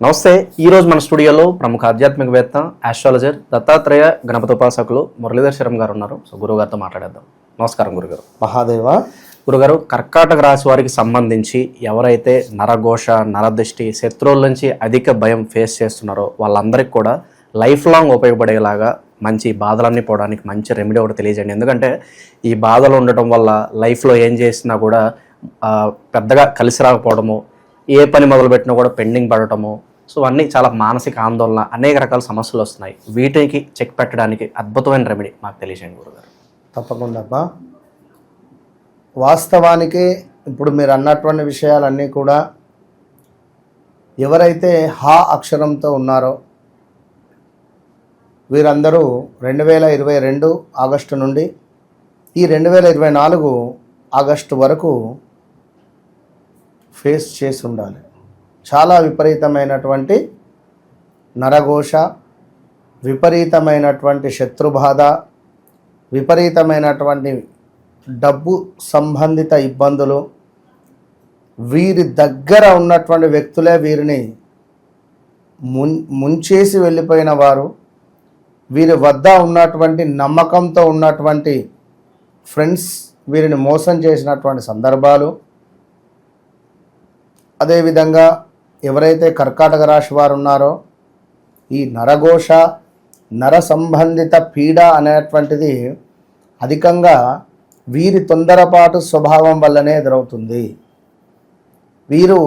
నమస్తే ఈ రోజు మన స్టూడియోలో ప్రముఖ ఆధ్యాత్మికవేత్త ఆస్ట్రాలజర్ దత్తాత్రేయ గణపతి ఉపాసకులు మురళీధర్ శరం గారు ఉన్నారు. సో గురువు గారితో మాట్లాడేద్దాం. నమస్కారం గురుగారు. మహాదేవ. గురుగారు కర్కాటక రాశి వారికి సంబంధించి ఎవరైతే నరఘోష నరదృష్టి శత్రువుల నుంచి అధిక భయం ఫేస్ చేస్తున్నారో వాళ్ళందరికీ కూడా లైఫ్ లాంగ్ ఉపయోగపడేలాగా మంచి బాధలన్నీ పోవడానికి మంచి రెమెడీ ఒకటి తెలియజేయండి. ఎందుకంటే ఈ బాధలు ఉండటం వల్ల లైఫ్లో ఏం చేసినా కూడా పెద్దగా కలిసి రాకపోవడము ఏ పని మొదలుపెట్టినా కూడా పెండింగ్ పడటము సో అన్నీ చాలా మానసిక ఆందోళన అనేక రకాల సమస్యలు వస్తున్నాయి. వీటికి చెక్ పెట్టడానికి అద్భుతమైన రెమెడీ మాకు తెలియజేయండి గురుగారు. తప్పకుండా అబ్బా. వాస్తవానికి ఇప్పుడు మీరు అన్నటువంటి విషయాలన్నీ కూడా ఎవరైతే హా అక్షరంతో ఉన్నారో వీరందరూ రెండు వేల ఇరవై రెండు ఆగస్టు నుండి ఈ రెండు వేల ఇరవై నాలుగు ఆగస్టు వరకు ఫేస్ చేసి ఉండాలి. చాలా విపరీతమైనటువంటి నరఘోష విపరీతమైనటువంటి శత్రుబాధ విపరీతమైనటువంటి డబ్బు సంబంధిత ఇబ్బందులు. వీరి దగ్గర ఉన్నటువంటి వ్యక్తులే వీరిని ముం ముంచేసి వెళ్ళిపోయిన వారు. వీరి వద్ద ఉన్నటువంటి నమ్మకంతో ఉన్నటువంటి ఫ్రెండ్స్ వీరిని మోసం చేసినటువంటి సందర్భాలు. అదేవిధంగా ఎవరైతే కర్కాటక రాశి వారు ఉన్నారో ఈ నరఘోష నర సంబంధిత పీడ అనేటువంటిది అధికంగా వీరి తొందరపాటు స్వభావం వల్లనే ఎదురవుతుంది. వీరు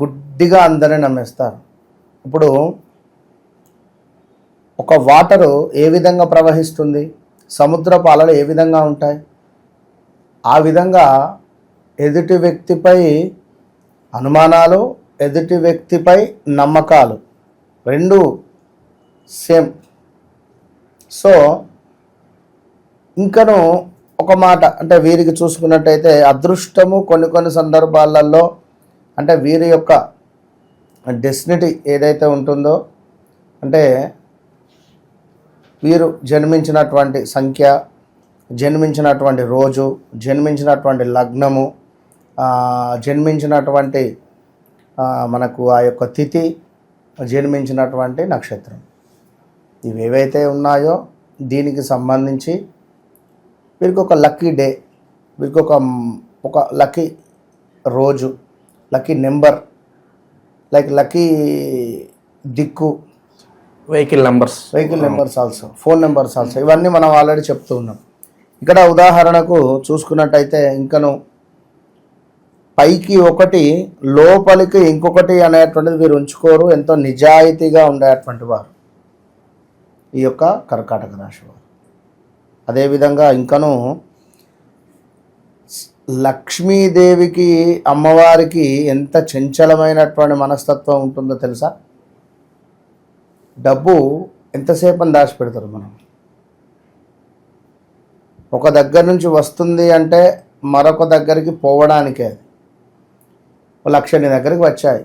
గుడ్డిగా అందరిని నమ్మేస్తారు. ఇప్పుడు ఒక వాటరు ఏ విధంగా ప్రవహిస్తుంది? సముద్రపు అలలు ఏ విధంగా ఉంటాయి? ఆ విధంగా ఎదుటి వ్యక్తిపై అనుమానాలు ఎదుటి వ్యక్తిపై నమ్మకాలు. రెండు సేమ్. సో ఇంకను ఒక మాట అంటే వీరికి చూసుకున్నట్టయితే అదృష్టము కొన్ని కొన్ని సందర్భాలలో అంటే వీరి యొక్క డెస్టినిటీ ఏదైతే ఉంటుందో అంటే వీరు జన్మించినటువంటి సంఖ్య జన్మించినటువంటి రోజు జన్మించినటువంటి లగ్నము జన్మించినటువంటి మనకు ఆ యొక్క తిథి జన్మించినటువంటి నక్షత్రం. ఇవి ఏవైతే ఉన్నాయో దీనికి సంబంధించి వీరికి ఒక లక్కీ డే వీరికి ఒక ఒక లక్కీ రోజు లక్కీ నెంబర్ లైక్ లక్కీ దిక్కు. Vehicle numbers vehicle numbers also phone numbers also ఇవన్నీ మనం ఆల్రెడీ చెప్తూ ఉన్నాం. ఇక్కడ ఉదాహరణకు చూసుకున్నట్టయితే ఇంకను పైకి ఒకటి లోపలికి ఇంకొకటి అనేటువంటిది వీరు ఉంచుకోరు. ఎంతో నిజాయితీగా ఉండేటువంటి వారు. ఈ యొక్క కర్కాటక రాశి వారు అదేవిధంగా ఇంకను లక్ష్మీదేవికి అమ్మవారికి ఎంత చంచలమైనటువంటి మనస్తత్వం ఉంటుందో తెలుసా? డబ్బు ఎంతసేపు అని దాచిపెడతారు మనం. ఒక దగ్గర నుంచి వస్తుంది అంటే మరొక దగ్గరికి పోవడానికే అది. లక్ష నీ దగ్గరికి వచ్చాయి.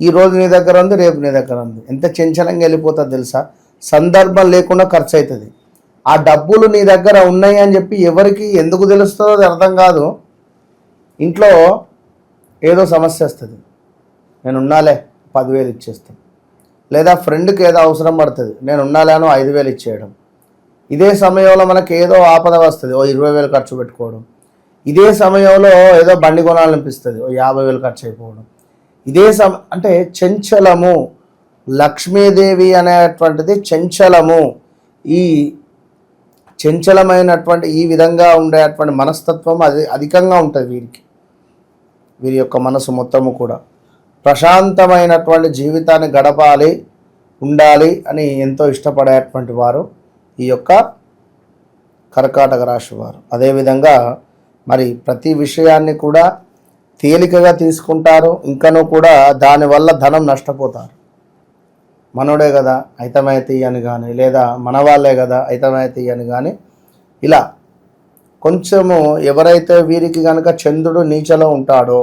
ఈరోజు నీ దగ్గర ఉంది రేపు నీ దగ్గర ఉంది. ఎంత చంచలంగా వెళ్ళిపోతుంది తెలుసా? సందర్భం లేకుండా ఖర్చు అవుతుంది ఆ డబ్బులు నీ దగ్గర ఉన్నాయి అని చెప్పి ఎవరికి ఎందుకు తెలుస్తుందో అది అర్థం కాదు. ఇంట్లో ఏదో సమస్య వస్తుంది. నేను ఉన్నాలే పదివేలు ఇచ్చేస్తాను లేదా ఫ్రెండ్కి ఏదో అవసరం పడుతుంది. నేను ఉన్నాలేను ఐదు వేలు ఇచ్చేయడం. ఇదే సమయంలో మనకి ఏదో ఆపద వస్తుంది. ఓ ఇరవై వేలు ఖర్చు పెట్టుకోవడం. ఇదే సమయంలో ఏదో బండి కొనాలనిపిస్తుంది. ఓ యాభై వేలు ఖర్చు అయిపోవడం. ఇదే సమ అంటే చంచలము లక్ష్మీదేవి అనేటువంటిది చంచలము. ఈ చంచలమైనటువంటి ఈ విధంగా ఉండేటువంటి మనస్తత్వం అది అధికంగా ఉంటుంది వీరికి. వీరి యొక్క మనసు మొత్తము కూడా. ప్రశాంతమైనటువంటి జీవితాన్ని గడపాలి ఉండాలి అని ఎంతో ఇష్టపడేటువంటి వారు ఈ యొక్క కర్కాటక రాశి వారు. అదేవిధంగా మరి ప్రతి విషయాన్ని కూడా తేలికగా తీసుకుంటారు. ఇంకనూ కూడా దానివల్ల ధనం నష్టపోతారు. మనోడే కదా అయితమైతే అని కానీ లేదా మన వాళ్ళే కదా అయితమైతే అని కానీ ఇలా కొంచెము ఎవరైతే వీరికి కనుక చంద్రుడు నీచలో ఉంటాడో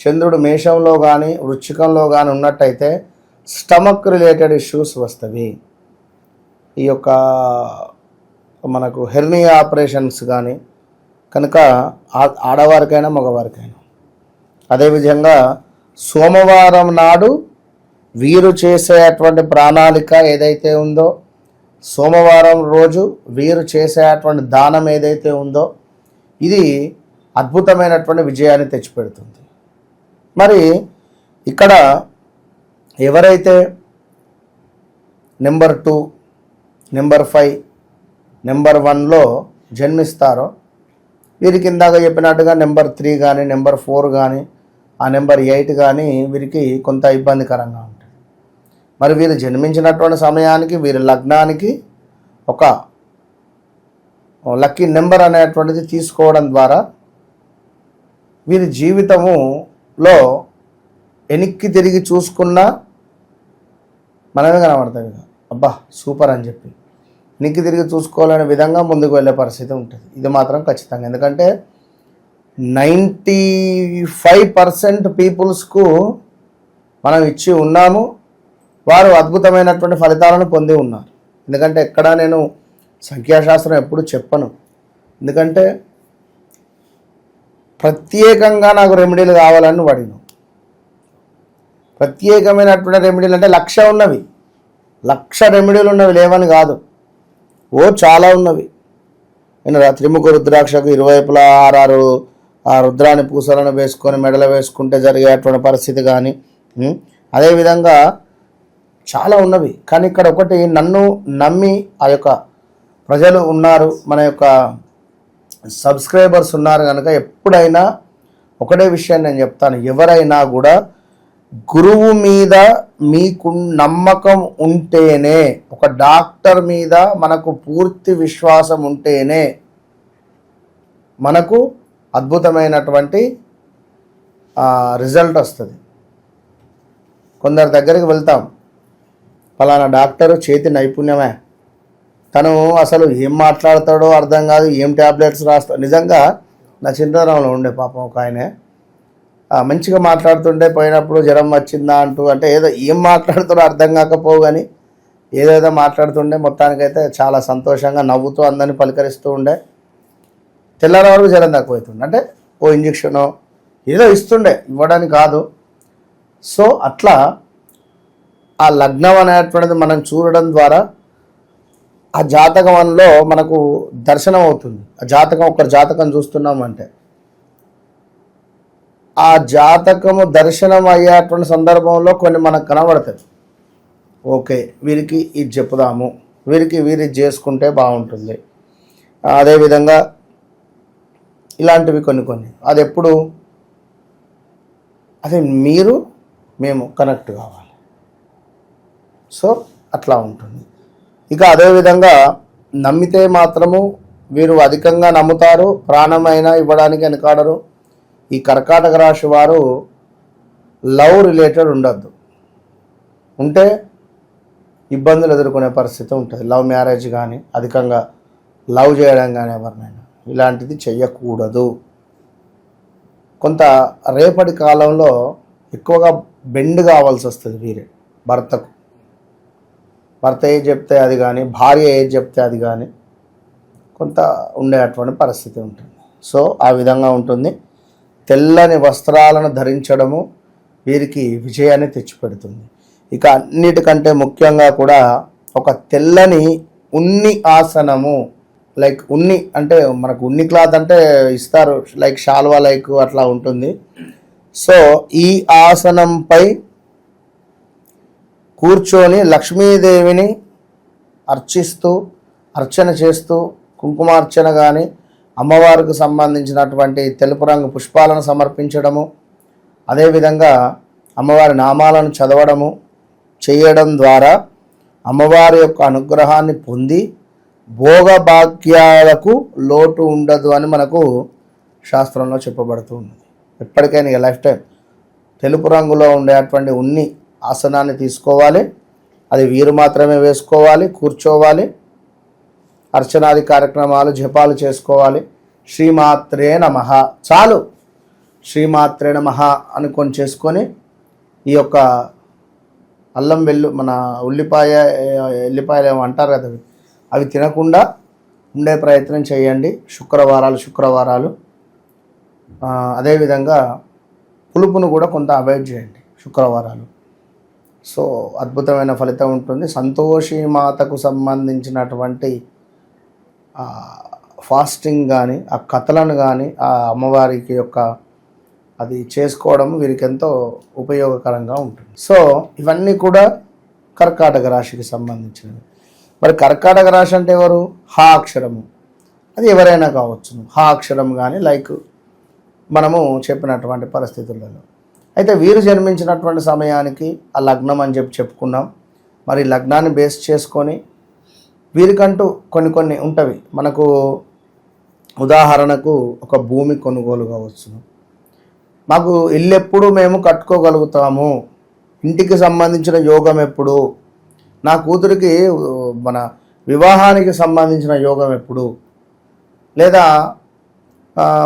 చంద్రుడు మేషంలో కానీ వృచ్చికంలో కానీ ఉన్నట్టయితే స్టమక్ రిలేటెడ్ ఇష్యూస్ వస్తవి. ఈ యొక్క మనకు హెర్నియా ఆపరేషన్స్ కానీ కనుక ఆ- ఆడవారికైనా మగవారికైనా. అదేవిధంగా సోమవారం నాడు వీరు చేసేటువంటి ప్రణాళిక ఏదైతే ఉందో సోమవారం రోజు వీరు చేసేటువంటి దానం ఏదైతే ఉందో ఇది అద్భుతమైనటువంటి విజయాన్ని తెచ్చిపెడుతుంది. మరి ఇక్కడ ఎవరైతే number two number five number వన్లో జన్మిస్తారో వీరికి ఇందాక చెప్పినట్టుగా నెంబర్ త్రీ కానీ నెంబర్ ఫోర్ కానీ ఆ నెంబర్ ఎయిట్ కానీ వీరికి కొంత ఇబ్బందికరంగా ఉంటుంది. మరి వీరు జన్మించినటువంటి సమయానికి వీరి లగ్నానికి ఒక లక్కీ నెంబర్ అనేటువంటిది తీసుకోవడం ద్వారా వీరి జీవితములో వెనక్కి తిరిగి చూసుకున్నా మనమే కనబడతాం అబ్బా సూపర్ అని చెప్పి. నిక్కి తిరిగి చూసుకోవాలనే విధంగా ముందుకు వెళ్ళే పరిస్థితి ఉంటుంది. ఇది మాత్రం ఖచ్చితంగా. ఎందుకంటే నైంటీ ఫైవ్ పర్సెంట్ పీపుల్స్కు మనం ఇచ్చి ఉన్నాము. వారు అద్భుతమైనటువంటి ఫలితాలను పొంది ఉన్నారు. ఎందుకంటే ఎక్కడ నేను సంఖ్యాశాస్త్రం ఎప్పుడు చెప్పను. ఎందుకంటే ప్రత్యేకంగా నాకు రెమెడీలు కావాలని వాడిను ప్రత్యేకమైనటువంటి రెమెడీలు అంటే లక్ష ఉన్నవి. లక్ష రెమెడీలు ఉన్నవి లేవని కాదు. ఓ చాలా ఉన్నవి. రా- త్రిముఖ రుద్రాక్షకు ఇరువైపులా ఆరారు ఆ రుద్రాన్ని పూసలను వేసుకొని మెడలో వేసుకుంటే జరిగేటువంటి పరిస్థితి కానీ అదేవిధంగా చాలా ఉన్నవి. కానీ ఇక్కడ ఒకటి నన్ను నమ్మి ఆ యొక్క ప్రజలు ఉన్నారు మన యొక్క సబ్స్క్రైబర్స్ ఉన్నారు కనుక ఎప్పుడైనా ఒకటే విషయాన్ని నేను చెప్తాను. ఎవరైనా కూడా గురువు మీద మీకు నమ్మకం ఉంటేనే ఒక డాక్టర్ మీద మనకు పూర్తి విశ్వాసం ఉంటేనే మనకు అద్భుతమైనటువంటి రిజల్ట్ వస్తుంది. కొందరి దగ్గరికి వెళ్తాం. ఫలానా డాక్టరు చేతి నైపుణ్యమే. తను అసలు ఏం మాట్లాడతాడో అర్థం కాదు ఏం ట్యాబ్లెట్స్ రాస్తాడు నిజంగా నా చిన్నతనంలో ఉండే పాపం ఒక ఆయనే. మంచిగా మాట్లాడుతుంటే పోయినప్పుడు జ్వరం వచ్చిందా అంటూ అంటే ఏదో ఏం మాట్లాడుతున్నా అర్థం కాకపోవు కానీ ఏదేదో మాట్లాడుతుండే మొత్తానికైతే చాలా సంతోషంగా నవ్వుతూ అందరిని పలకరిస్తూ ఉండే. తెల్లారి వరకు జ్వరం తక్కువైతుండే. అంటే ఓ ఇంజక్షను ఏదో ఇస్తుండే. ఇవ్వడానికి కాదు. సో అట్లా ఆ లగ్నం అనేటువంటిది మనం చూడడం ద్వారా ఆ జాతకంలో మనకు దర్శనం అవుతుంది. ఆ జాతకం ఒక జాతకం చూస్తున్నాం అంటే ఆ జాతకము దర్శనం అయ్యేటువంటి సందర్భంలో కొన్ని మనకు కనబడతాయి. ఓకే వీరికి ఇది చెప్పుదాము. వీరికి వీరి చేసుకుంటే బాగుంటుంది. అదేవిధంగా ఇలాంటివి కొన్ని కొన్ని. అది ఎప్పుడు? అది మీరు మేము కనెక్ట్ కావాలి. సో అట్లా ఉంటుంది. ఇక అదేవిధంగా నమ్మితే మాత్రము వీరు అధికంగా నమ్ముతారు ప్రాణమైనా ఇవ్వడానికి వెనకాడరు. ఈ కర్కాటక రాశి వారు లవ్ రిలేటెడ్ ఉండద్దు. ఉంటే ఇబ్బందులు ఎదుర్కొనే పరిస్థితి ఉంటుంది. లవ్ మ్యారేజ్ కానీ అధికంగా లవ్ చేయడం కానీ ఎవరినైనా ఇలాంటిది చెయ్యకూడదు. కొంత రేపటి కాలంలో ఎక్కువగా బెండ్ కావాల్సి వస్తుంది వీరే భర్తకు. భర్త ఏది చెప్తే అది కానీ భార్య ఏది చెప్తే అది కానీ కొంత ఉండేటువంటి పరిస్థితి ఉంటుంది. సో ఆ విధంగా ఉంటుంది. తెల్లని వస్త్రాలను ధరించడము వీరికి విజయాన్ని తెచ్చిపెడుతుంది. ఇక అన్నిటికంటే ముఖ్యంగా కూడా ఒక తెల్లని ఉన్ని ఆసనము లైక్ ఉన్ని అంటే మనకు ఉన్ని క్లాత్ అంటే ఇస్తారు లైక్ షాల్వా లైక్ అట్లా ఉంటుంది. సో ఈ ఆసనంపై కూర్చొని లక్ష్మీదేవిని అర్చిస్తూ అర్చన చేస్తూ కుంకుమార్చన కానీ అమ్మవారికి సంబంధించినటువంటి తెలుపు రంగు పుష్పాలను సమర్పించడము అదేవిధంగా అమ్మవారి నామాలను చదవడము చేయడం ద్వారా అమ్మవారి యొక్క అనుగ్రహాన్ని పొంది భోగభాగ్యాలకు లోటు ఉండదు అని మనకు శాస్త్రంలో చెప్పబడుతూ ఉంది ఎప్పటికైనా ఇక లైఫ్ టైం తెలుపు రంగులో ఉండేటువంటి ఉన్ని ఆసనాన్ని తీసుకోవాలి. అది వీరు మాత్రమే వేసుకోవాలి కూర్చోవాలి. అర్చనాది కార్యక్రమాలు జపాలు చేసుకోవాలి. శ్రీమాత్రే నమ. చాలు. శ్రీమాత్రే నమ అనుకొని చేసుకొని ఈ యొక్క అల్లం వెల్లు మన ఉల్లిపాయ ఎల్లిపాయలు ఏమో అంటారు కదా అవి. అవి తినకుండా ఉండే ప్రయత్నం చేయండి. శుక్రవారాలు శుక్రవారాలు. అదేవిధంగా పులుపును కూడా కొంత అవాయిడ్ చేయండి శుక్రవారాలు. సో అద్భుతమైన ఫలితం ఉంటుంది. సంతోషి మాతకు సంబంధించినటువంటి ఫాస్టింగ్ కానీ ఆ కథలను కానీ ఆ అమ్మవారికి యొక్క అది చేసుకోవడం వీరికి ఎంతో ఉపయోగకరంగా ఉంటుంది. సో ఇవన్నీ కూడా కర్కాటక రాశికి సంబంధించినవి. మరి కర్కాటక రాశి అంటే ఎవరు? హా అక్షరము. అది ఎవరైనా కావచ్చు హా అక్షరం కానీ లైక్ మనము చెప్పినటువంటి పరిస్థితులలో. అయితే వీరు జన్మించినటువంటి సమయానికి ఆ లగ్నం అని చెప్పి చెప్పుకున్నాం. మరి లగ్నాన్ని బేస్ చేసుకొని వీరికంటూ కొన్ని కొన్ని ఉంటవి. మనకు ఉదాహరణకు ఒక భూమి కొనుగోలు కావచ్చు. మాకు ఇల్లు ఎప్పుడు మేము కట్టుకోగలుగుతాము. ఇంటికి సంబంధించిన యోగం ఎప్పుడు? నా కూతురికి మన వివాహానికి సంబంధించిన యోగం ఎప్పుడు? లేదా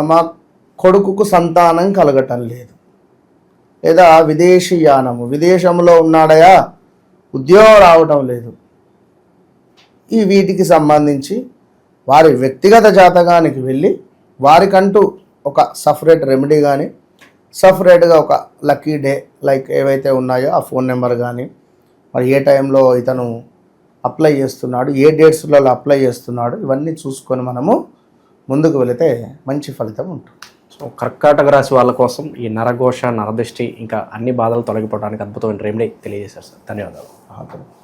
మా కొడుకుకు సంతానం కలగటం లేదు. లేదా విదేశీ యానము. విదేశంలో ఉన్నాడయా? ఉద్యోగం రావటం లేదు. ఈ వీటికి సంబంధించి వారి వ్యక్తిగత జాతకానికి వెళ్ళి వారికంటూ ఒక సపరేట్ రెమెడీ కానీ సపరేట్గా ఒక లక్కీ డే లైక్ ఏవైతే ఉన్నాయో ఆ ఫోన్ నెంబర్ కానీ మరి ఏ టైంలో ఇతను అప్లై చేస్తున్నాడు ఏ డేట్స్లలో అప్లై చేస్తున్నాడు ఇవన్నీ చూసుకొని మనము ముందుకు వెళితే మంచి ఫలితం ఉంటుంది. సో కర్కాటక రాశి వాళ్ళ కోసం ఈ నరఘోష నరదృష్టి ఇంకా అన్ని బాధలు తొలగిపోవడానికి అద్భుతమైన రెమెడీ తెలియజేశారు సార్. ధన్యవాదాలు.